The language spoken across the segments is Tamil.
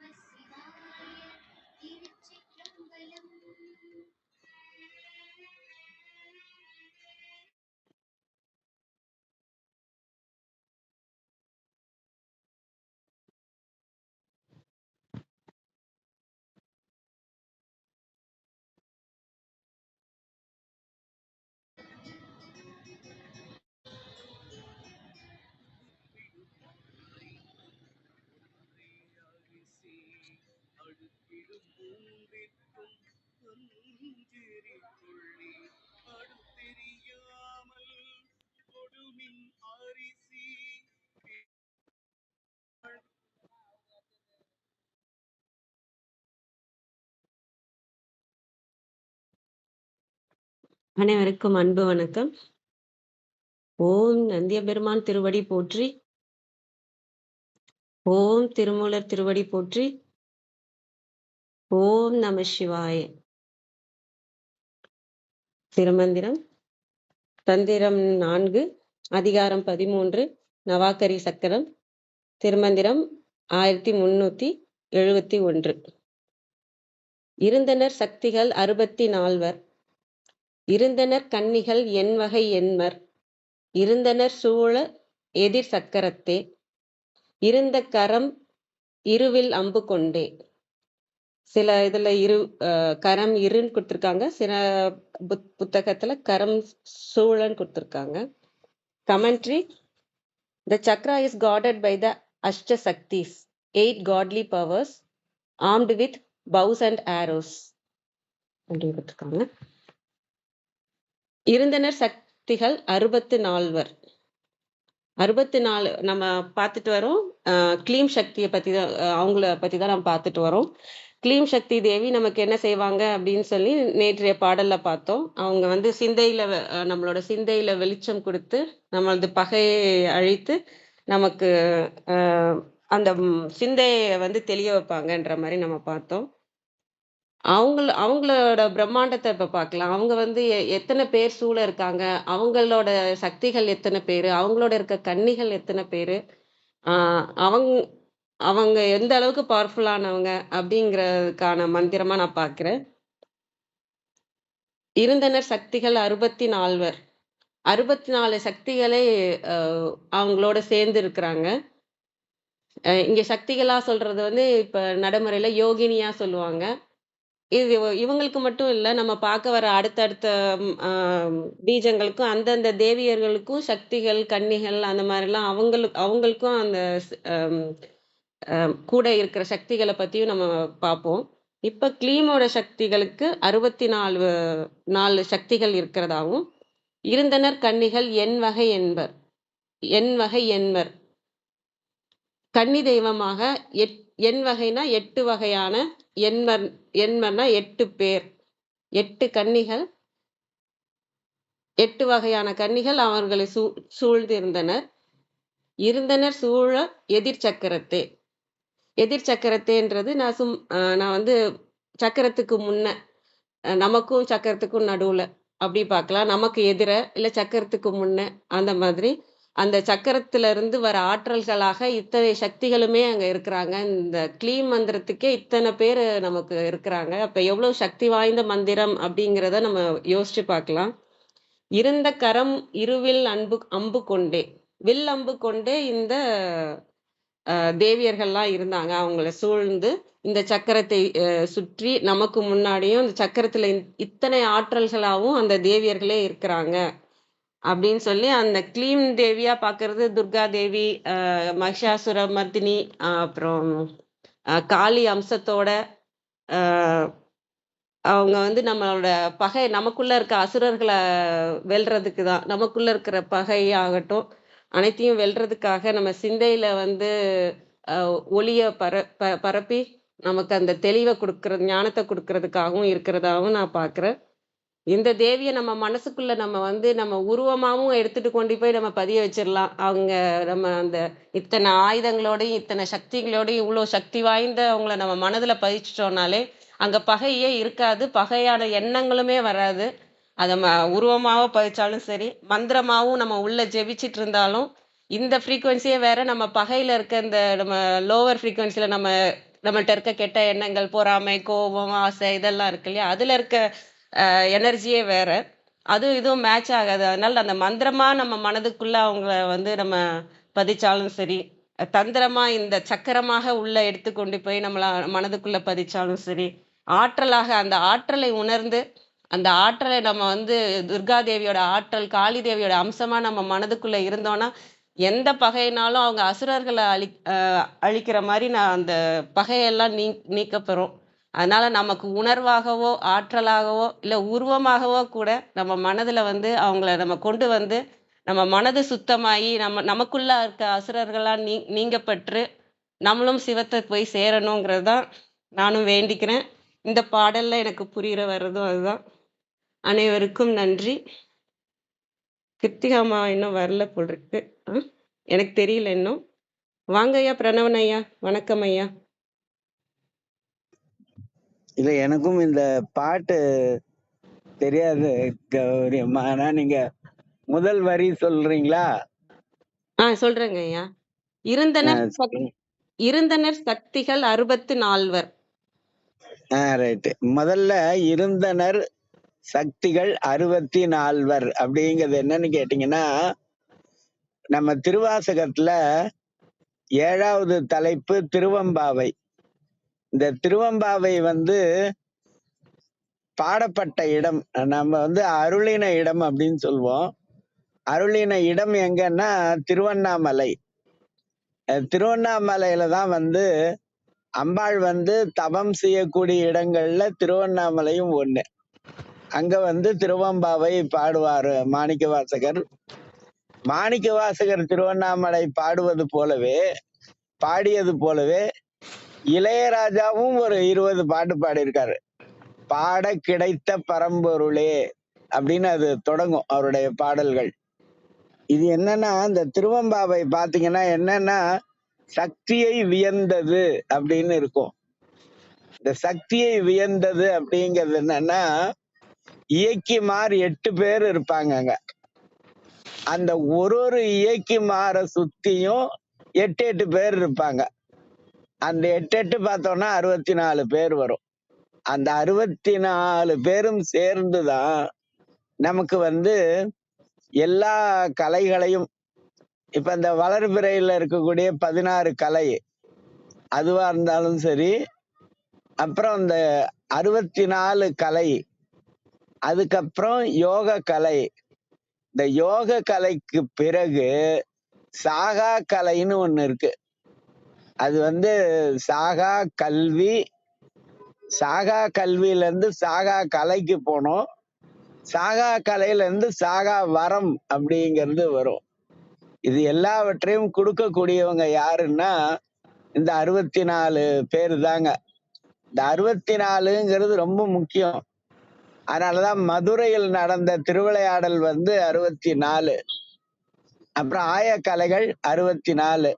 bye. அனைவருக்கும் அன்பு வணக்கம். ஓம் நந்திய பெருமான் திருவடி போற்றி. ஓம் திருமூலர் திருவடி போற்றி. ஓம் நம சிவாய. திருமந்திரம் தந்திரம் நான்கு அதிகாரம் பதிமூன்று நவாக்கரி சக்கரம் திருமந்திரம் ஆயிரத்தி முன்னூத்தி எழுபத்தி ஒன்று. இருந்தனர் சக்திகள் அறுபத்தி நால்வர். இருந்தனர் கன்னிகள் என்வகை என்மர். இருந்தனர் சூழ எதிர் சக்கரத்தே. இருந்த கரம் இருவில் அம்பு கொண்டே. சில இதுல இரு கரம் இருன்னு கொடுத்துருக்காங்க. சில புத் புத்தகத்துல கரம் சூழன் கொடுத்துருக்காங்க. Commentary the chakra is guarded by the Ashta Shaktis eight godly powers armed with bows and arrows அப்படின்னு கொடுத்துருக்காங்க. இருந்தனர் சக்திகள் அறுபத்து நால்வர் அறுபத்தி நாலு நம்ம பார்த்துட்டு வரோம். கிளீம் சக்தியை பற்றி தான் அவங்கள பற்றி தான் நம்ம பார்த்துட்டு வரோம். கிளீம் சக்தி தேவி நமக்கு என்ன செய்வாங்க அப்படின்னு சொல்லி நேற்றைய பாடலில் பார்த்தோம் அவங்க வந்து சிந்தையில் நம்மளோட சிந்தையில் வெளிச்சம் கொடுத்து நம்மளது பகையை அழித்து நமக்கு அந்த சிந்தையை வந்து தெளிய வைப்பாங்கன்ற மாதிரி நம்ம பார்த்தோம் அவங்கள அவங்களோட பிரம்மாண்டத்தை இப்போ பார்க்கலாம். அவங்க வந்து எ பேர் சூழ இருக்காங்க? அவங்களோட சக்திகள் எத்தனை பேர் அவங்களோட இருக்க கன்னிகள் எத்தனை பேர் அவங்க அவங் அவங்க எந்த அளவுக்கு பவர்ஃபுல்லானவங்க அப்படிங்கிறதுக்கான மந்திரமா நான் பார்க்கிறேன். இருந்தனர் சக்திகள் அறுபத்தி நால்வர் அறுபத்தி நாலு சக்திகளே அவங்களோட சேர்ந்து இருக்கிறாங்க. இங்க சக்திகளா சொல்றது வந்து இப்ப நடைமுறையில யோகினியா சொல்லுவாங்க. இது இவங்களுக்கு மட்டும் இல்லை நம்ம பார்க்க வர அடுத்தடுத்த பீஜங்களுக்கும் அந்தந்த தேவியர்களுக்கும் சக்திகள், கன்னிகள் அந்த மாதிரிலாம் அவங்களுக்கு அவங்களுக்கும் அந்த கூட இருக்கிற சக்திகளை பற்றியும் நம்ம பார்ப்போம். இப்போ கிளீமோட சக்திகளுக்கு அறுபத்தி நாலு நாலு சக்திகள் இருக்கிறதாவும், இருந்தனர் கன்னிகள் என் வகை என்பர். என் வகை என்பர். கன்னி தெய்வமாக எட் என் வகைனா எட்டு வகையான எண்மர் எண்மர்னா எட்டு பேர் எட்டு கன்னிகள் எட்டு வகையான கன்னிகள் அவர்களை சூ சூழ்ந்திருந்தனர் இருந்தனர் சூழ எதிர் சக்கரத்தே எதிர் சக்கரத்தேன்றது நான் சும் நான் வந்து சக்கரத்துக்கு முன்ன நமக்கும் சக்கரத்துக்கும் நடுவில் அப்படி பார்க்கலாம். நமக்கு எதிர இல்லை சக்கரத்துக்கு முன்ன அந்த மாதிரி அந்த சக்கரத்துல இருந்து வர ஆற்றல்களாக இத்தனை சக்திகளுமே அங்க இருக்கிறாங்க. இந்த கிளீம் மந்திரத்துக்கே இத்தனை பேர் நமக்கு இருக்கிறாங்க. அப்ப எவ்வளவு சக்தி வாய்ந்த மந்திரம் அப்படிங்கிறத நம்ம யோசிச்சு பார்க்கலாம். இருந்த கரம் இருவில் அன்பு அம்பு கொண்டே வில் அம்பு கொண்டே இந்த தேவியர்கள்லாம் இருந்தாங்க. அவங்கள சூழ்ந்து இந்த சக்கரத்தை சுற்றி நமக்கு முன்னாடியும் இந்த சக்கரத்துல இத்தனை ஆற்றல்களாகவும் அந்த தேவியர்களே இருக்கிறாங்க. அப்படின்னு சொல்லி அந்த கிளீம் தேவியா பாக்குறது துர்கா தேவி மகிஷாசுர மர்தினி அப்புறம் காளி அம்சத்தோட அவங்க வந்து நம்மளோட பகை நமக்குள்ள இருக்க அசுரர்களை வெல்றதுக்கு தான் நமக்குள்ள இருக்கிற பகை ஆகட்டும் அனைத்தையும் வெல்றதுக்காக நம்ம சிந்தையில வந்து ஒளிய பர பரப்பி நமக்கு அந்த தெளிவை கொடுக்கறது ஞானத்தை கொடுக்கறதுக்காகவும் இருக்கிறதாகவும் நான் பார்க்குறேன். இந்த தேவியை நம்ம மனசுக்குள்ள நம்ம வந்து நம்ம உருவமாகவும் எடுத்துட்டு கொண்டு போய் நம்ம பதிய வச்சிடலாம். அவங்க நம்ம அந்த இத்தனை ஆயுதங்களோடையும் இத்தனை சக்திகளோடையும் இவ்வளோ சக்தி வாய்ந்த அவங்கள நம்ம மனதில் பதிச்சிட்டோம்னாலே அங்கே பகையே இருக்காது பகையான எண்ணங்களுமே வராது. அதை ம உருவமாக பதிச்சாலும் சரி மந்திரமாகவும் நம்ம உள்ளே ஜெபிச்சிட்டு இருந்தாலும் இந்த ஃப்ரீக்குவென்சியே வேற நம்ம பகையில் இருக்க இந்த நம்ம லோவர் ஃப்ரீக்குவென்சியில் நம்ம நம்மள்ட்ட இருக்க கெட்ட எண்ணங்கள், பொறாமை, கோபம், ஆசை இதெல்லாம் இருக்கு இல்லையா? அதில் இருக்க எனர்ஜியே வேற. அதுவும் இதுவும் மேட்ச் ஆகாது. அதனால அந்த மந்திரமாக நம்ம மனதுக்குள்ள அவங்கள வந்து நம்ம பதிச்சாலும் சரி, தந்திரமாக இந்த சக்கரமாக உள்ள எடுத்து கொண்டு போய் நம்மள மனதுக்குள்ள பதிச்சாலும் சரி, ஆற்றலாக அந்த ஆற்றலை உணர்ந்து, அந்த ஆற்றலை நம்ம வந்து துர்கா தேவியோட ஆற்றல், காளி தேவியோட அம்சமா நம்ம மனதுக்குள்ள இருந்தோம்னா, எந்த பகையினாலும் அவங்க அசுரர்களை அழி அழிக்கிற மாதிரி நான் அந்த பகையெல்லாம் நீ நீக்கப்பெறும். அதனால நமக்கு உணர்வாகவோ, ஆற்றலாகவோ, இல்லை உருவமாகவோ கூட நம்ம மனதில் வந்து அவங்கள நம்ம கொண்டு வந்து, நம்ம மனது சுத்தமாகி நம்ம நமக்குள்ள இருக்க அசுரர்களாக நீ நீங்கப்பெற்று, நம்மளும் சிவத்தை போய் சேரணுங்கிறது தான் நானும் வேண்டிக்கிறேன். இந்த பாடலில் எனக்கு புரியிற வர்றதும் அதுதான். அனைவருக்கும் நன்றி. கிருத்திகா அம்மா இன்னும் வரல போல இருக்கு. எனக்கு தெரியல இன்னும். வாங்க ஐயா பிரணவன் ஐயா. வணக்கம் ஐயா. இல்ல எனக்கும் இந்த பாட்டு தெரியாது கௌரி அம்மா. ஆனா நீங்க முதல் வரி சொல்றீங்களா? ஆ சொல்றேங்க ஐயா. இருந்தனர். இருந்தனர் சக்திகள் 64 ஆ ரைட். முதல்ல இருந்தனர் சக்திகள் 64 அப்படிங்கிறது என்னன்னு கேட்டீங்கன்னா, நம்ம திருவாசகத்துல ஏழாவது தலைப்பு திருவம்பாவை இந்த திருவம்பாவை வந்து பாடப்பட்ட இடம். நம்ம வந்து அருளின இடம் அப்படின்னு சொல்லுவோம் அருளின இடம் எங்கன்னா திருவண்ணாமலை. திருவண்ணாமலையில தான் வந்து அம்பாள் வந்து தவம் செய்யக்கூடிய இடங்கள்ல திருவண்ணாமலையும் ஒண்ணு. அங்க வந்து திருவெம்பாவை பாடுவாரு மாணிக்கவாசகர். மாணிக்கவாசகர் திருவண்ணாமலை பாடுவது போலவே பாடியது போலவே இளையராஜாவும் ஒரு 20 பாட்டு பாடியிருக்காரு. பாட கிடைத்த பரம்பொருளே அப்படின்னு அது தொடங்கும் அவருடைய பாடல்கள். இது என்னன்னா இந்த திருவம்பாவை பாத்தீங்கன்னா என்னன்னா சக்தியை வியந்தது அப்படின்னு இருக்கும். இந்த சக்தியை வியந்தது அப்படிங்கிறது என்னன்னா இயக்கிமார் எட்டு பேர் இருப்பாங்க அங்க. அந்த ஒரு ஒரு இயக்கிமார சுத்தியும் 8, 8 பேர் இருப்பாங்க. அந்த 8, 8 பார்த்தோம்னா 64 பேர் வரும். அந்த 64 பேரும் சேர்ந்து தான் நமக்கு வந்து எல்லா கலைகளையும் இப்ப இந்த வளர்பிறையில இருக்கக்கூடிய 16 கலை அதுவா இருந்தாலும் சரி, அப்புறம் இந்த 64 கலை, அதுக்கப்புறம் யோக கலை. இந்த யோக கலைக்கு பிறகு சாகா கலைன்னு ஒன்று இருக்கு. அது வந்து சாகா கல்வி, சாகா கல்வியிலேருந்து சாகா கலைக்கு போனோம். சாகா கலையில இருந்து சாகா வரம் அப்படிங்கிறது வரும். இது எல்லாவற்றையும் கொடுக்கக்கூடியவங்க யாருன்னா இந்த 64 பேர் தாங்க. இந்த 64ங்கிறது ரொம்ப முக்கியம். அதனாலதான் மதுரையில் நடந்த திருவிளையாடல் வந்து 64. அப்புறம் ஆயக்கலைகள் 64.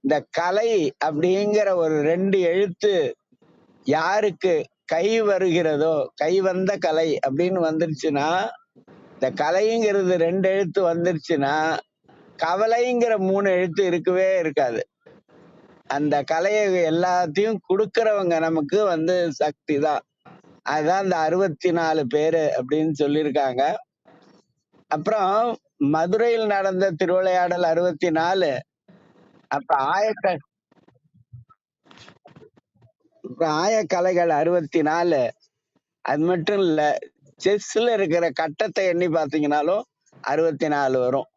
இந்த கலை அப்படிங்கிற ஒரு ரெண்டு எழுத்து யாருக்கு கை வருகிறதோ, கை வந்த கலை அப்படின்னு வந்துருச்சுன்னா, இந்த கலைங்கிறது ரெண்டு எழுத்து வந்துருச்சுன்னா, கவலைங்கிற மூணு எழுத்து இருக்கவே இருக்காது. அந்த கலையை எல்லாத்தையும் கொடுக்கறவங்க நமக்கு வந்து சக்தி தான். அதுதான் இந்த 64 பேரு அப்படின்னு சொல்லியிருக்காங்க. அப்புறம் மதுரையில் நடந்த திருவிளையாடல் 64. அப்ப ஆயக்க அப்புறம் ஆயக்கலைகள் 64. அது மட்டும் இல்ல. செஸ்ல இருக்கிற கட்டத்தை எண்ணி பார்த்தீங்கனாலும் அறுபத்தி நாலு வரும்.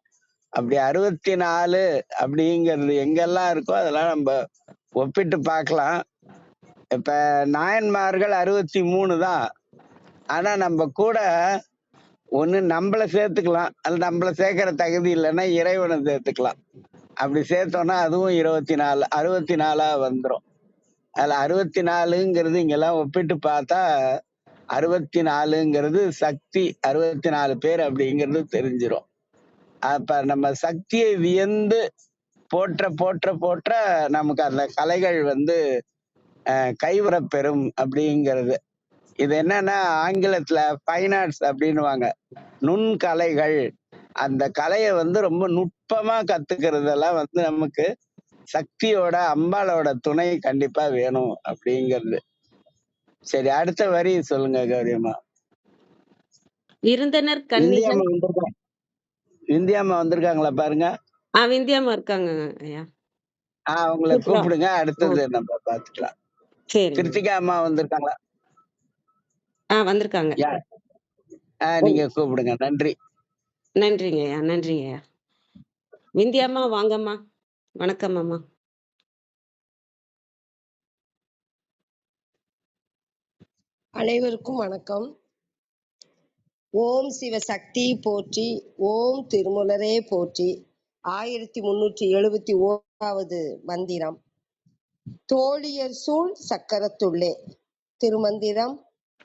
அப்படி 64 அப்படிங்கிறது எங்கெல்லாம் இருக்கோ அதெல்லாம் நம்ம ஒப்பிட்டு பார்க்கலாம். இப்ப நாயன்மார்கள் 63 தான். ஆனா நம்ம கூட ஒண்ணு நம்மள சேர்த்துக்கலாம். அது நம்மள சேர்க்கிற தகுதி இல்லைன்னா இறைவனை சேர்த்துக்கலாம். அப்படி சேர்த்தோம்னா அதுவும் 24 64ஆ வந்துரும். அதுல 64ங்கிறது இங்கெல்லாம் ஒப்பிட்டு பார்த்தா 64ங்கிறது சக்தி 64 பேர் அப்படிங்கிறது தெரிஞ்சிரும். அப்ப நம்ம சக்தியை வியந்து போற்ற போற்ற போற்ற நமக்கு அந்த கலைகள் வந்து அ கைவரப் பெறும் அப்படிங்கிறது. இது என்னன்னா ஆங்கிலத்துல ஃபைன் ஆர்ட்ஸ் அப்படின்னுவாங்க. நுண்கலைகள். அந்த கலைய வந்து ரொம்ப நுட்பமா கத்துக்கிறதெல்லாம் வந்து நமக்கு சக்தியோட அம்பாளோட துணை கண்டிப்பா வேணும் அப்படிங்கிறது சரி அடுத்த வரி சொல்லுங்க கௌரியம்மா கன்னிகள் இந்தியாமா வந்திருக்காங்க இந்தியாமா வந்திருக்காங்களா பாருங்க ஆ விந்தியாமா இருக்காங்க ஐயா ஆஹ் அவங்கள. கூப்பிடுங்க அடுத்தது நம்ம பாத்துக்கலாம் கிருத்திகா அம்மா வந்திருக்காங்களா? ஆ வந்திருக்காங்க. நீங்க கூப்பிடுங்க. நன்றி. நன்றிங்க ஐயா. நன்றிங்க ஐயா. விந்தியாம்மா வாங்கம்மா வணக்கம் அம்மா. அனைவருக்கும் வணக்கம். ஓம் சிவசக்தி போற்றி ஓம் திருமுலரே போற்றி. ஆயிரத்தி முன்னூற்றி எழுபத்தி ஓராவது மந்திரம். தோழியர் சூழ் சக்கரத்துள்ளே. திருமந்திரம்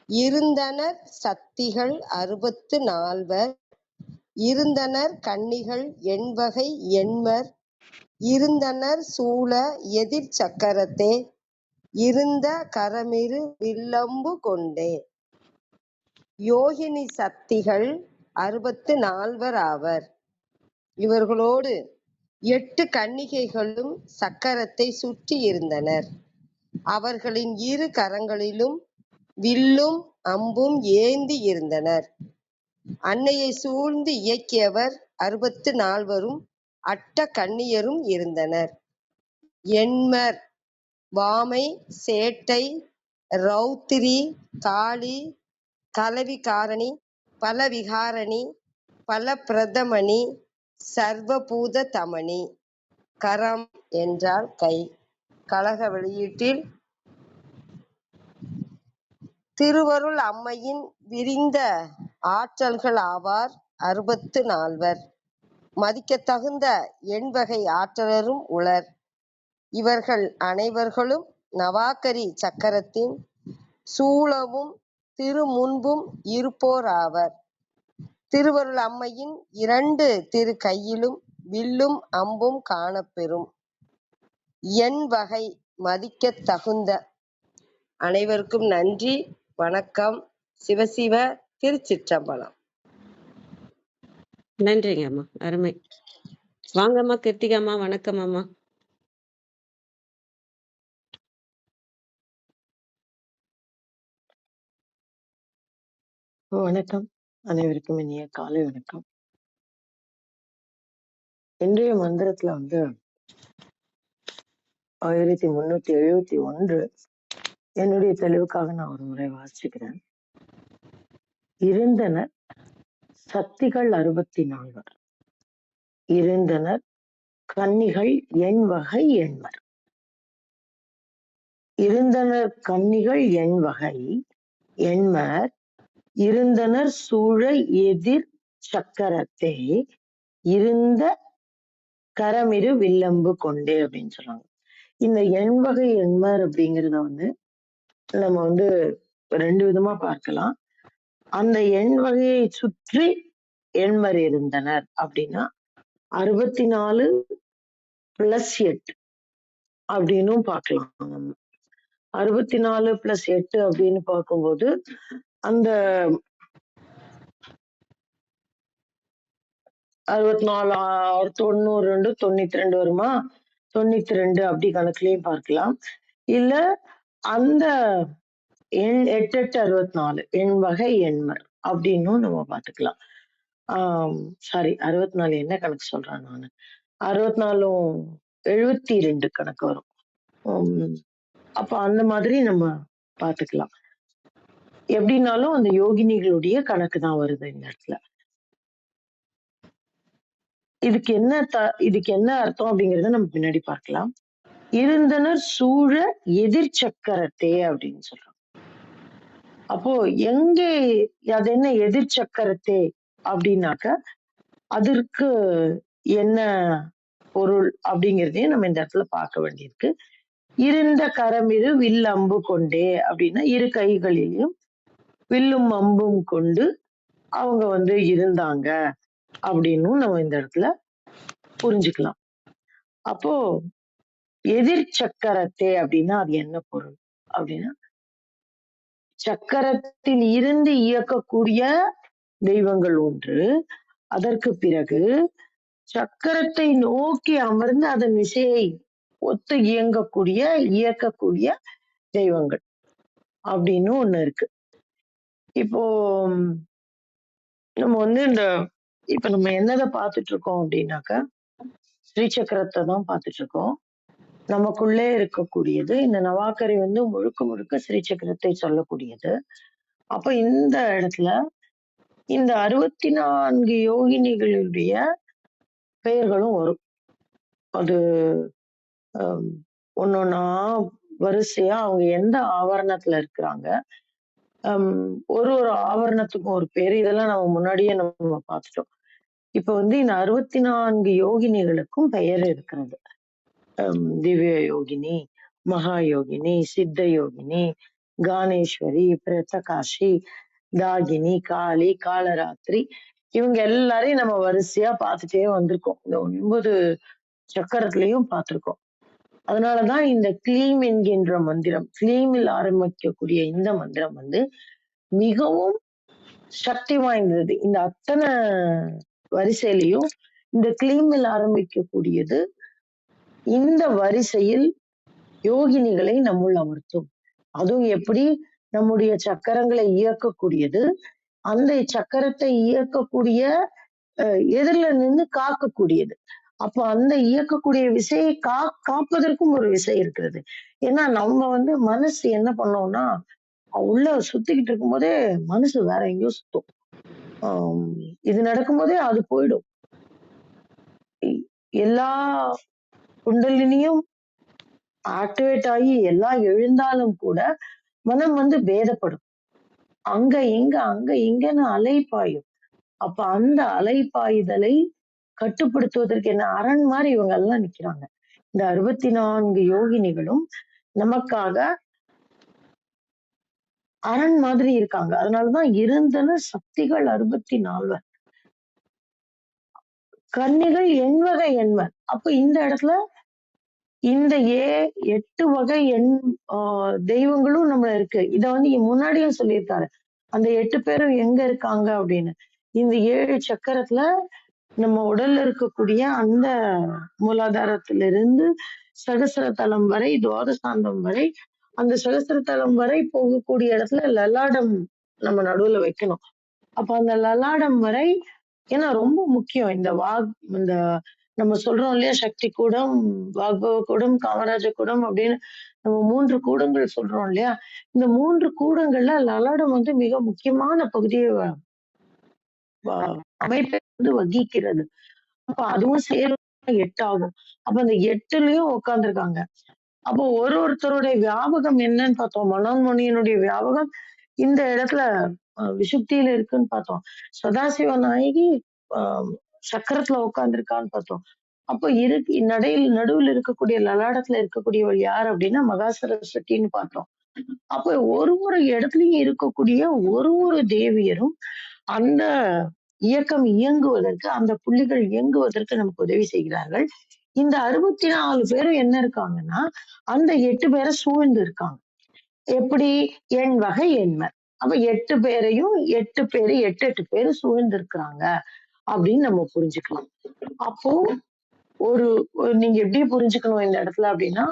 இருந்தனர் சக்திகள் அறுபத்து நால்வர் இருந்தனர் கன்னிகள் எண்வகை எண்மர் இருந்தனர் சூழ எதிர் சக்கரத்தே இருந்த கரமிரு வில்லம்பு கொண்டே. யோகினி சக்திகள் அறுபத்து நால்வர் ஆவர். இவர்களோடு எட்டு கன்னிகைகளும் சக்கரத்தை சுற்றி இருந்தனர். அவர்களின் இரு கரங்களிலும் வில்லும் அம்பும் ஏந்தி இருந்தனர். அன்னையை சூழ்ந்து இயக்கியவர் அறுபத்து நால்வரும் அட்ட கன்னியரும் இருந்தனர். எண்மர் வாமை சேட்டை ரௌத்திரி காளி கலவிகாரணி பலவிகாரணி பிரதமணி சர்வபூத தமணி கரம் என்றால் கை. கழக வெளியீட்டில் திருவருள் அம்மையின் விரிந்த ஆற்றல்கள் ஆவார் அறுபத்து நால்வர். மதிக்கத்தகுந்த எண்வகை ஆற்றலரும் உளர். இவர்கள் அனைவர்களும் நவாக்கரி சக்கரத்தின் சூழவும் திருமுன்பும் இருப்போர் ஆவர் திருவருள் அம்மையின் இரண்டு திரு கையிலும் வில்லும் அம்பும் காணப்பெறும். எண் வகை மதிக்கத் தகுந்த அனைவருக்கும் நன்றி வணக்கம். சிவசிவ திருச்சிற்றம்பலம். நன்றிங்க அம்மா அருமை. வாங்கம்மா கிருத்திகாம்மா வணக்கம் அம்மா. வணக்கம். அனைவருக்கும் இனிய காலை வணக்கம். இன்றைய மந்திரத்துல வந்து ஆயிரத்தி முன்னூத்தி எழுபத்தி ஒன்று என்னுடைய தெளிவுக்காக நான் ஒரு முறை வாசிக்கிறேன். இருந்தனர் சக்திகள் அறுபத்தி நால்வர் இருந்தனர் கன்னிகள் எண் வகை எண்மர் இருந்தனர் கன்னிகள் எண் வகை எண்மர் இருந்தனர் சூழ எதிர் சக்கரத்தை. இருந்த கரமிரு வில்லம்பு கொண்டே அப்படின்னு சொல்றாங்க இந்த எண்வகை எண்மர் அப்படிங்கறத வந்து நம்ம வந்து ரெண்டு விதமா பார்க்கலாம். அந்த எண் வகையை சுற்றி எண்மர் இருந்தனர் அப்படின்னா அறுபத்தி நாலு பிளஸ் எட்டு அப்படின்னும் பார்க்கலாம் நம்ம. அறுபத்தி நாலு பிளஸ் எட்டு அப்படின்னு பார்க்கும்போது அந்த அறுபத்தி நாலு ஆறு தொண்ணூறு ரெண்டு தொண்ணூத்தி ரெண்டு வருமா? தொண்ணூத்தி ரெண்டு அப்படி கணக்குலயும் பார்க்கலாம். இல்ல அந்த எண் எட்டு எட்டு அறுபத்தி நாலு எண் வகை எண்மர் அப்படின்னும் நம்ம பார்த்துக்கலாம். ஆஹ் சாரி அறுபத்தி நாலு என்ன கணக்கு சொல்றேன் நான்? அறுபத்தி நாலும் எழுபத்தி ரெண்டு கணக்கு வரும். உம் அப்ப அந்த மாதிரி நம்ம பார்த்துக்கலாம். எப்படின்னாலும் அந்த யோகினிகளுடைய கணக்கு தான் வருது இந்த இடத்துல. இதுக்கு என்ன த இதுக்கு என்ன அர்த்தம் அப்படிங்கறத நம்ம பின்னாடி பார்க்கலாம். இருந்தனர் சூழ எதிர் சக்கரத்தே அப்படின்னு சொல்றோம் அப்போ எங்க அது என்ன எதிர் சக்கரத்தே அப்படின்னாக்க அதற்கு என்ன பொருள் அப்படிங்கிறதையும் நம்ம இந்த இடத்துல பார்க்க வேண்டியிருக்கு. இருந்த கரமிரு வில் அம்பு கொண்டே அப்படின்னா இரு கைகளிலும் வில்லும் அம்பும் கொண்டு அவங்க வந்து இருந்தாங்க அப்படின்னும் நம்ம இந்த இடத்துல புரிஞ்சுக்கலாம். அப்போ எதிர் சக்கரத்தே அப்படின்னா அது என்ன பொருள்? அப்படின்னா சக்கரத்தில் இருந்து இயக்கக்கூடிய தெய்வங்கள் ஒன்று. அதற்கு பிறகு சக்கரத்தை நோக்கி அமர்ந்து அதன் விசையை ஒத்து இயங்கக்கூடிய இயக்கக்கூடிய தெய்வங்கள் அப்படின்னு ஒண்ணு இருக்கு. இப்போ நம்ம வந்து இந்த இப்ப நம்ம என்னதை பார்த்துட்டு இருக்கோம் அப்படின்னாக்கா ஸ்ரீசக்கரத்தை தான் பார்த்துட்டு இருக்கோம் நமக்குள்ளே இருக்கக்கூடியது இந்த நவாக்கரை வந்து முழுக்க முழுக்க ஸ்ரீசக்கரத்தை சொல்லக்கூடியது. அப்ப இந்த இடத்துல இந்த அறுபத்தி நான்கு யோகினிகளுடைய பெயர்களும் வரும். அது ஒன்னொன்னா வரிசையா அவங்க எந்த ஆவரணத்துல இருக்கிறாங்க ஒரு ஒரு ஆவரணத்துக்கும் ஒரு பேர். இதெல்லாம் நம்ம முன்னாடியே நம்ம பார்த்துட்டோம். இப்ப வந்து இந்த அறுபத்தி நான்கு யோகினிகளுக்கும் பெயர் இருக்கிறது. திவ்ய யோகினி மகா யோகினி சித்த யோகினி கானேஸ்வரி பிரதகாஷி தாகினி காளி காலராத்திரி இவங்க எல்லாரையும் நம்ம வரிசையா பார்த்துட்டே வந்திருக்கோம். இந்த ஒன்பது சக்கரத்திலையும் பார்த்திருக்கோம். அதனாலதான் இந்த கிளீம் என்கின்ற மந்திரம் கிளீமில் ஆரம்பிக்கக்கூடிய இந்த மந்திரம் வந்து மிகவும் சக்தி வாய்ந்தது. இந்த அத்தனை வரிசையிலையும் இந்த கிளீமில் ஆரம்பிக்கக்கூடியது இந்த வரிசையில் யோகினிகளை நம்முள் அமர்த்தும். அதுவும் எப்படி? நம்முடைய சக்கரங்களை இயக்கக்கூடியது. அந்த சக்கரத்தை இயக்கக்கூடிய எதிரில நின்று காக்கக்கூடியது. அப்போ அந்த இயக்கக்கூடிய விசையை கா காப்பதற்கும் ஒரு விசை இருக்கிறது. ஏன்னா நம்ம வந்து மனசு என்ன பண்ணோம்னா உள்ள சுத்திக்கிட்டு இருக்கும்போதே மனசு வேற எங்கேயோ சுத்தும். இது நடக்கும்போதே அது போயிடும். எல்லா குண்டலினியும் ஆக்டிவேட் ஆகி எல்லாம் எழுந்தாலும் கூட மனம் வந்து பேதப்படும். அங்க இங்க அங்க இங்கன்னு அலைப்பாயும். அப்ப அந்த அலைப்பாயுதலை கட்டுப்படுத்துவதற்கு என்ன அரண் மாதிரி இவங்க எல்லாம் நிக்கிறாங்க. இந்த அறுபத்தி நான்கு யோகினிகளும் நமக்காக அரண் மாதிரி இருக்காங்க. அதனாலதான் இருந்தன சக்திகள் அறுபத்தி நால்வர் கன்னிகள் எண்வகை எண்வர். அப்ப இந்த இடத்துல இந்த ஏ எட்டு வகை எண் ஆஹ் தெய்வங்களும் நம்மள இருக்கு. இத வந்து முன்னாடியும் சொல்லியிருக்காரு. அந்த எட்டு பேரும் எங்க இருக்காங்க அப்படின்னு. இந்த ஏழு சக்கரத்துல நம்ம உடல்ல இருக்கக்கூடிய அந்த மூலாதாரத்திலிருந்து சகசிர தலம் வரை துவாதசாந்தம் வரை அந்த சகசிர தலம் வரை போகக்கூடிய இடத்துல லலாடம் நம்ம நடுவுல வைக்கணும். அப்ப அந்த லலாடம் வரை ஏன்னா ரொம்ப முக்கியம். இந்த வாக் இந்த நம்ம சொல்றோம் இல்லையா சக்தி கூடம் வாக்பவ கூடம் காமராஜ கூடம் அப்படின்னு நம்ம மூன்று கூடங்கள் சொல்றோம் இல்லையா? இந்த மூன்று கூடங்கள்ல லலாடம் வந்து மிக முக்கியமான பகுதியை அமைப்பை வந்து வகிக்கிறது. அப்ப அதுவும் சேரும். எட்டு ஆகும். அப்ப அந்த எட்டுலயும் உட்காந்துருக்காங்க அப்போ ஒரு ஒருத்தருடைய வியாபகம் என்னன்னு பார்த்தோம். மனோன்மணியனுடைய வியாபகம் இந்த இடத்துல விசுப்தியில இருக்குன்னு பார்த்தோம். சதாசிவ நாயகி சக்கரத்துல உட்காந்துருக்கான்னு பார்த்தோம். அப்போ இரு நடையில் நடுவில் இருக்கக்கூடிய லலாடத்துல இருக்கக்கூடியவள் யார் அப்படின்னா மகா சரஸ்வதின்னு பார்த்தோம். அப்போ ஒரு ஒரு இடத்துலயும் இருக்கக்கூடிய ஒரு ஒரு தேவியரும் அந்த இயக்கம் இயங்குவதற்கு அந்த புள்ளிகள் இயங்குவதற்கு நமக்கு உதவி செய்கிறார்கள். இந்த அறுபத்தி நாலு பேரும் என்ன இருக்காங்கன்னா அந்த எட்டு பேரை சூழ்ந்து இருக்காங்க. எப்படி? என் வகை எண்மர் அப்ப எட்டு பேரையும் எட்டு பேரு எட்டு எட்டு பேரு சூழ்ந்து இருக்கிறாங்க அப்படின்னு நம்ம புரிஞ்சுக்கலாம். அப்போ ஒரு நீங்க எப்படி புரிஞ்சுக்கணும் இந்த இடத்துல அப்படின்னா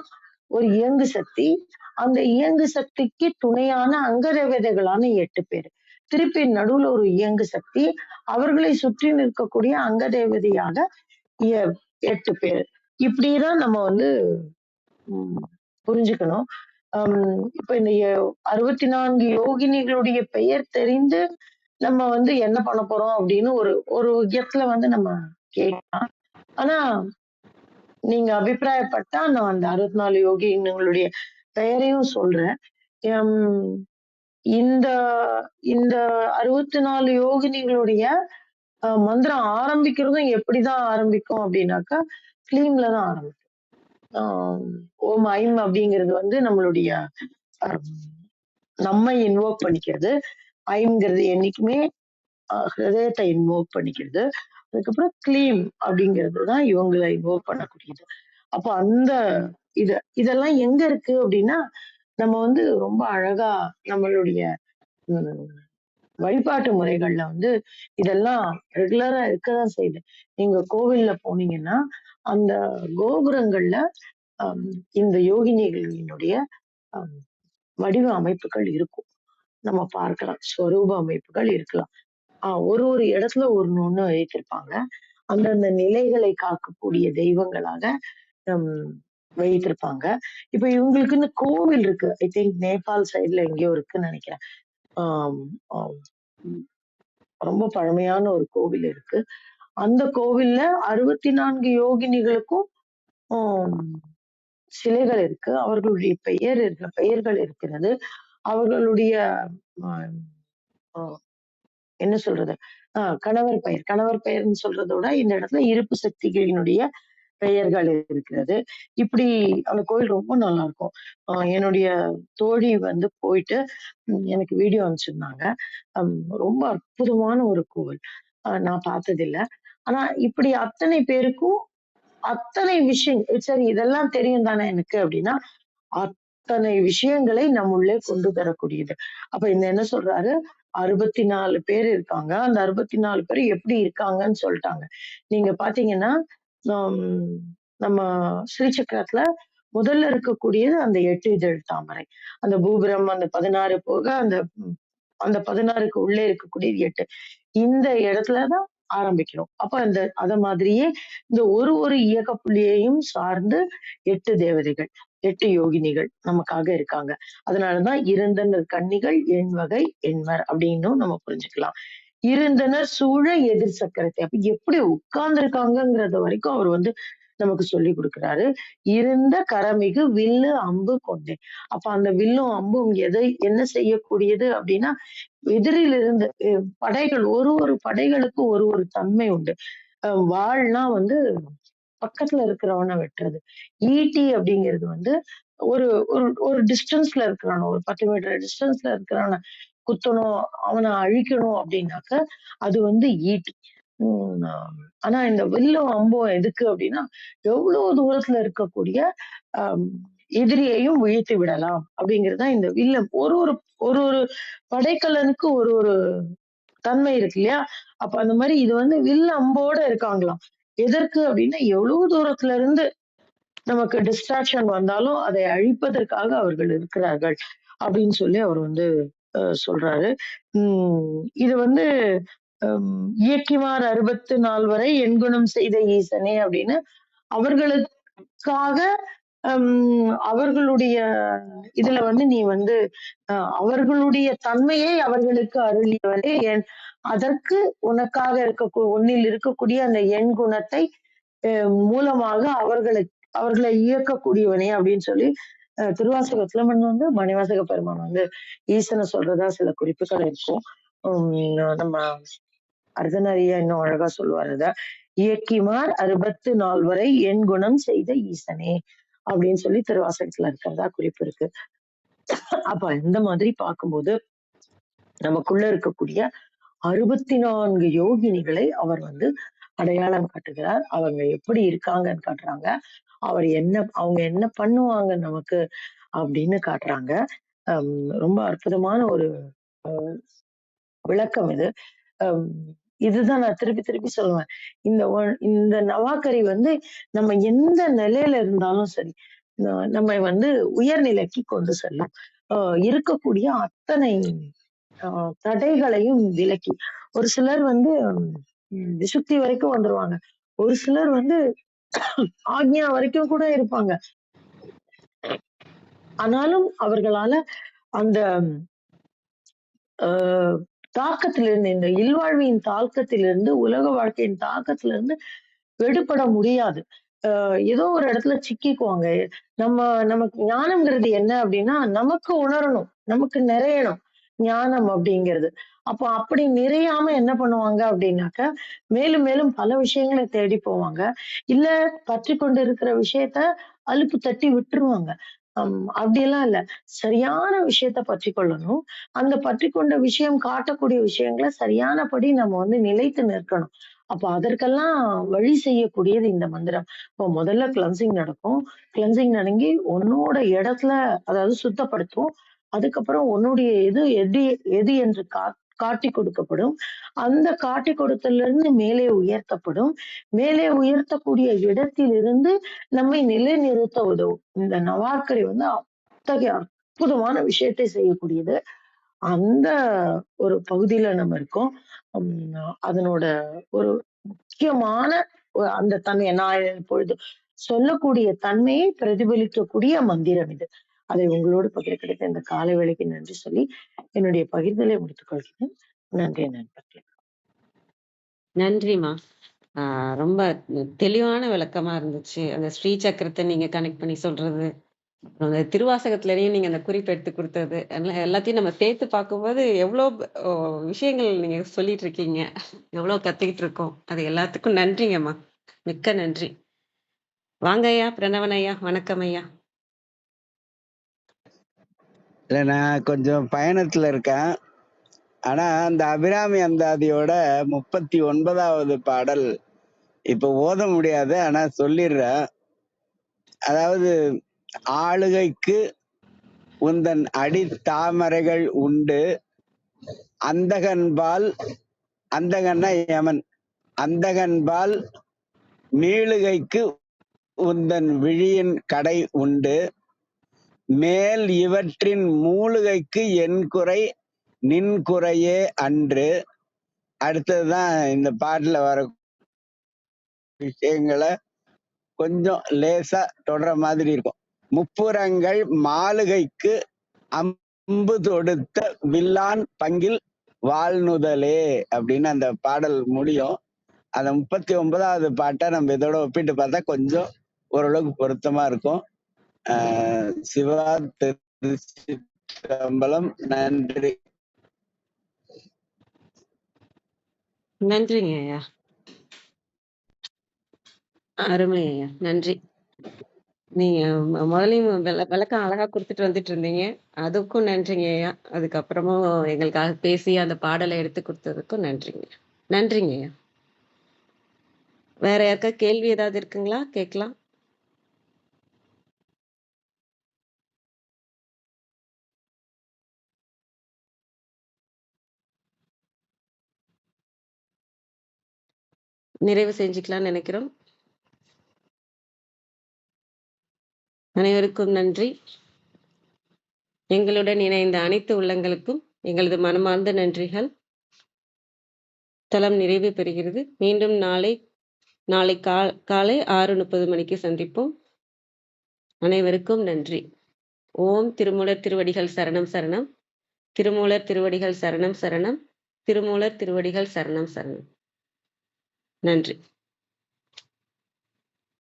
ஒரு இயங்கு சக்தி அந்த இயங்கு சக்திக்கு துணையான அங்கரவிதைகளான எட்டு பேர். திருப்பி நடுவுல ஒரு இயங்கு சக்தி அவர்களை சுற்றி நிற்கக்கூடிய அங்க தேவதையாக எட்டு பேர். இப்படிதான் நம்ம வந்து உம், புரிஞ்சுக்கணும். இப்ப இந்த அறுபத்தி நான்கு யோகினிகளுடைய பெயர் தெரிந்து நம்ம வந்து என்ன பண்ண போறோம் அப்படின்னு ஒரு ஒரு இடத்துல வந்து நம்ம கேட்கலாம். ஆனா நீங்க அபிப்பிராயப்பட்டா நான் அந்த அறுபத்தி நாலு யோகினிகளுடைய பெயரையும் சொல்றேன். ஹம், இந்த இந்த அறுபத்தி நாலு யோகினிகளுடைய மந்திரம் ஆரம்பிக்கிறதும் எப்படிதான் ஆரம்பிக்கும் அப்படின்னாக்கா கிளீம்ல தான் ஆரம்பிக்கும். ஓம் ஐம் அப்படிங்கிறது வந்து நம்மளுடைய நம்ம நம்மை இன்வோக் பண்ணிக்கிறது. ஐம்ங்கிறது என்னைக்குமே ஆஹ், ஹிருதயத்தை இன்வோக் பண்ணிக்கிறது. அதுக்கப்புறம் கிளீம் அப்படிங்கிறது தான் இவங்களை இன்வோக் பண்ணக்கூடியது. அப்போ அந்த இது இதெல்லாம் எங்க இருக்கு அப்படின்னா நம்ம வந்து ரொம்ப அழகா நம்மளுடைய உம், வழிபாட்டு முறைகள்ல வந்து இதெல்லாம் ரெகுலரா இருக்கதான் செய்யுது. நீங்க கோவில்ல போனீங்கன்னா அந்த கோபுரங்கள்ல இந்த யோகினிகளினுடைய ஆஹ் வடிவ அமைப்புகள் இருக்கும். நம்ம பார்க்கலாம். ஸ்வரூப அமைப்புகள் இருக்கலாம். ஆஹ் ஒரு ஒரு இடத்துல ஒண்ணு ஒண்ணு வைத்திருப்பாங்க. அந்தந்த நிலைகளை காக்கக்கூடிய தெய்வங்களாக ஹம், வைத்திருப்பாங்க. இப்ப இவங்களுக்கு இந்த கோவில் இருக்கு. ஐ திங்க் நேபாள் சைடுல எங்கேயோ இருக்குன்னு நினைக்கிறேன். ரொம்ப பழமையான ஒரு கோவில் இருக்கு. அந்த கோவில்ல அறுபத்தி நான்கு யோகினிகளுக்கும் சிலைகள் இருக்கு. அவர்களுடைய பெயர் இருக்கிற பெயர்கள் இருக்கிறது. அவர்களுடைய என்ன சொல்றது? ஆஹ் கணவர் பெயர். கணவர் பெயர்னு சொல்றதை விட இந்த இடத்துல இருப்பு சக்திகளினுடைய பெயர்கள் இருக்கிறது. இப்படி அந்த கோயில் ரொம்ப நல்லா இருக்கும் என்னுடைய தோழி வந்து போயிட்டு எனக்கு வீடியோ அனுப்பிச்சிருந்தாங்க. ரொம்ப அற்புதமான ஒரு கோவில். நான் பார்த்ததில்லை. ஆனா இப்படி அத்தனை பேருக்கும் அத்தனை விஷயம் சரி இதெல்லாம் தெரியும் தானே எனக்கு அப்படின்னா அத்தனை விஷயங்களை நம்ம உள்ளே கொண்டு தரக்கூடியது அப்ப இந்த என்ன சொல்றாரு? அறுபத்தி நாலு பேர் இருக்காங்க. அந்த அறுபத்தி நாலு பேர் எப்படி இருக்காங்கன்னு சொல்லிட்டாங்க. நீங்க பாத்தீங்கன்னா நம்ம ஸ்ரீசக்கரத்துல முதல்ல இருக்கக்கூடியது அந்த எட்டு இதழ் தாமரை. அந்த பூபுரம் அந்த பதினாறு போக அந்த அந்த பதினாறுக்கு உள்ளே இருக்கக்கூடியது எட்டு. இந்த இடத்துலதான் ஆரம்பிக்கிறோம். அப்ப அந்த அத மாதிரியே இந்த ஒரு ஒரு இயக்க புள்ளியையும் சார்ந்து எட்டு தேவதைகள் எட்டு யோகினிகள் நமக்காக இருக்காங்க. அதனாலதான் இருந்தனர் கன்னிகள் எண்வகை எண்மர் அப்படின்னும் நம்ம புரிஞ்சுக்கலாம். இருந்தனர் சூழ எதிர் சக்கரத்தை. அப்ப எப்படி உட்கார்ந்துருக்காங்கிறத வரைக்கும் அவர் வந்து நமக்கு சொல்லி கொடுக்கிறாரு. இருந்த கரமிகு வில்லு அம்பு கொண்டேன் அப்ப அந்த வில்லும் அம்பும் எதை என்ன செய்யக்கூடியது அப்படின்னா எதிரிலிருந்து படைகள் ஒரு ஒரு படைகளுக்கும் ஒரு ஒரு தன்மை உண்டு. வாழ்னா வந்து பக்கத்துல இருக்கிறவனை வெட்டுறது. ஈட்டி அப்படிங்கிறது வந்து ஒரு ஒரு ஒரு டிஸ்டன்ஸ்ல இருக்கிறவன ஒரு பத்து மீட்டர் டிஸ்டன்ஸ்ல இருக்கிறவன குத்தணும் அவனை அழிக்கணும் அப்படின்னாக்க அது வந்து ஈட்டி. உம் ஆனா இந்த வில்லும் அம்பும் எதுக்கு அப்படின்னா எவ்வளவு தூரத்துல இருக்கக்கூடிய ஆஹ் எதிரியையும் வீழ்த்தி விடலாம் அப்படிங்கறதுதான் இந்த வில்லம் ஒரு ஒரு ஒரு ஒரு படைக்கலனுக்கு ஒரு ஒரு தன்மை இருக்கு இல்லையா? அப்ப அந்த மாதிரி இது வந்து வில் அம்போட இருக்காங்களாம். எதற்கு அப்படின்னா எவ்வளவு தூரத்துல இருந்து நமக்கு டிஸ்ட்ராக்ஷன் வந்தாலும் அதை அழிப்பதற்காக அவர்கள் இருக்கிறார்கள் அப்படின்னு சொல்லி அவர் வந்து சொல்றாரு. இது வந்து இயக்கிமார் அறுபத்து நாள் வரை எண்குணம் செய்த ஈசனே அப்படின்னு அவர்களுக்காக அவர்களுடைய இதுல வந்து நீ வந்து அஹ், அவர்களுடைய தன்மையை அவர்களுக்கு அருளியவரே. என் அதற்கு உனக்காக இருக்க உன்னில் இருக்கக்கூடிய அந்த எண் குணத்தை அஹ், மூலமாக அவர்களை அவர்களை இயக்கக்கூடியவனே அப்படின்னு சொல்லி திருவாசகத்துல வந்து மணிவாசக பெருமான் வந்து ஈசனை சொல்றதா சில குறிப்புகள் இருக்கும். நம்ம அர்த்தநாரியா இன்னும் அழகா சொல்லுவார் அத இயக்கிமார் அறுபத்து நாள் வரை என் குணம் செய்த ஈசனே அப்படின்னு சொல்லி திருவாசகத்துல இருக்கிறதா குறிப்பு இருக்கு. அப்ப இந்த மாதிரி பார்க்கும்போது நமக்குள்ள இருக்கக்கூடிய அறுபத்தி நான்கு யோகினிகளை அவர் வந்து அடையாளம் காட்டுகிறார். அவங்க எப்படி இருக்காங்கன்னு காட்டுறாங்க. அவர் என்ன அவங்க என்ன பண்ணுவாங்க நமக்கு அப்படின்னு காட்டுறாங்க. ரொம்ப அற்புதமான ஒரு விளக்கம் இது. இதுதான் நான் திருப்பி திருப்பி சொல்லுவேன். இந்த இந்த நவாக்கரி வந்து நம்ம எந்த நிலையில இருந்தாலும் சரி நம்ம வந்து உயர்நிலைக்கு கொண்டு செல்லும். ஆஹ் இருக்கக்கூடிய அத்தனை ஆஹ் தடைகளையும் விலக்கி. ஒரு சிலர் வந்து விசுக்தி வரைக்கும் வந்துருவாங்க. ஒரு சிலர் வந்து ஆக்ஞா வரைக்கும் கூட இருப்பாங்க. ஆனாலும் அவர்களால அந்த ஆஹ் தாக்கத்திலிருந்து இந்த இல்வாழ்வியின் தாக்கத்திலிருந்து உலக வாழ்க்கையின் தாக்கத்திலிருந்து விடுபட முடியாது. ஆஹ் ஏதோ ஒரு இடத்துல சிக்கிக்குவாங்க. நம்ம நமக்கு ஞானம்ங்கிறது என்ன அப்படின்னா நமக்கு உணரணும். நமக்கு நிறையணும் ஞானம் அப்படிங்கிறது. அப்போ அப்படி நிறையாம என்ன பண்ணுவாங்க அப்படின்னாக்க மேலும் மேலும் பல விஷயங்களை தேடி போவாங்க. இல்ல பற்றி கொண்டு இருக்கிற விஷயத்த அலுப்பு தட்டி விட்டுருவாங்க. அப்படியெல்லாம் இல்ல. சரியான விஷயத்த பற்றி கொள்ளணும். அந்த பற்றி கொண்ட விஷயம் காட்டக்கூடிய விஷயங்களை சரியானபடி நம்ம வந்து நிலைத்து நிற்கணும். அப்ப அதற்கெல்லாம் வழி செய்யக்கூடியது இந்த மந்திரம். இப்போ முதல்ல கிளன்சிங் நடக்கும். கிளன்சிங் நடங்கி உன்னோட இடத்துல அதாவது சுத்தப்படுத்தும் அதுக்கப்புறம் உன்னுடைய எது எது எது என்று கா காட்டி கொடுக்கப்படும். அந்த காட்டி கொடுத்தல இருந்து மேலே உயர்த்தப்படும். மேலே உயர்த்தக்கூடிய இடத்திலிருந்து நம்மை நிலைநிறுத்த உதவும். இந்த நவாக்கரை வந்து அத்தகைய அற்புதமான விஷயத்தை செய்யக்கூடியது. அந்த ஒரு பகுதியில நம்ம இருக்கோம். உம் அதனோட ஒரு முக்கியமான அந்த தன்மையை நான் இப்பொழுது சொல்லக்கூடிய தன்மையை பிரதிபலிக்கக்கூடிய மந்திரம் இது. அதை உங்களோடு பகிர கிடைத்த இந்த கால வேலைக்கு நன்றி சொல்லி என்னுடைய பகிர்தலை முடித்துக்கொள்கிறேன் நன்றி நண்பர்களே. நன்றிம்மா. ஆஹ் ரொம்ப தெளிவான விளக்கமா இருந்துச்சு. அந்த ஸ்ரீ சக்கரத்தை நீங்க கனெக்ட் பண்ணி சொல்றது. அந்த திருவாசகத்துலயும் நீங்க அந்த குறிப்பு எடுத்து கொடுத்தது. எல்லாத்தையும் நம்ம சேர்த்து பார்க்கும்போது எவ்வளவு விஷயங்கள் நீங்க சொல்லிட்டு இருக்கீங்க. எவ்வளவு கத்துக்கிட்டு இருக்கோம். அது எல்லாத்துக்கும் நன்றிங்கம்மா. மிக்க நன்றி. வாங்க ஐயா பிரணவன் ஐயா வணக்கம் ஐயா. இல்லை நான் கொஞ்சம் பயணத்துல இருக்கேன். ஆனா அந்த அபிராமி அந்தாதியோட முப்பத்தி ஒன்பதாவது பாடல் இப்போ ஓத முடியாது ஆனா சொல்லிடுறேன். அதாவது ஆளுகைக்கு உந்தன் அடி தாமரைகள் உண்டு அந்தகன்பால் அந்தகன்னா யமன் அந்தகன்பால் மீளுகைக்கு உந்தன் விழியின் கடை உண்டு மேல் இவற்றின் மூலிகைக்கு என் குறை நின் குறையே அன்று. அடுத்ததுதான் இந்த பாட்டுல வர விஷயங்களை கொஞ்சம் லேசா தொடர மாதிரி இருக்கும். முப்புறங்கள் மாளிகைக்கு அம்பு தொடுத்த வில்லான் பங்கில் வாழ்நுதலே அப்படின்னு அந்த பாடல் முடியும். அந்த முப்பத்தி ஒன்பதாவது பாட்டை நம்ம இதோட ஒப்பிட்டு பார்த்தா கொஞ்சம் ஓரளவுக்கு பொருத்தமா இருக்கும். சிவா திருச்சிற்றம்பலம் நன்றி நன்றிங்க ஐயா அருமை ஐயா நன்றி நீங்க முதலையும் விள- விளக்கம் அழகா கொடுத்துட்டு வந்துட்டு இருந்தீங்க அதுக்கும் நன்றிங்க ஐயா அதுக்கப்புறமும் எங்களுக்காக பேசி அந்த பாடலை எடுத்து கொடுத்ததுக்கும் நன்றிங்க நன்றிங்க ஐயா வேற யாருக்கா கேள்வி ஏதாவது இருக்குங்களா கேட்கலாம் நிறைவு செஞ்சுக்கலாம்னு நினைக்கிறோம். அனைவருக்கும் நன்றி. எங்களுடன் இணைந்த அனைத்து உள்ளங்களுக்கும் எங்களது மனமார்ந்த நன்றிகள். தளம் நிறைவு பெறுகிறது. மீண்டும் நாளை நாளை கா காலை ஆறு முப்பது மணிக்கு சந்திப்போம். அனைவருக்கும் நன்றி. ஓம் திருமூலர் திருவடிகள் சரணம் சரணம். திருமூலர் திருவடிகள் சரணம் சரணம். திருமூலர் திருவடிகள் சரணம் சரணம். நன்றி.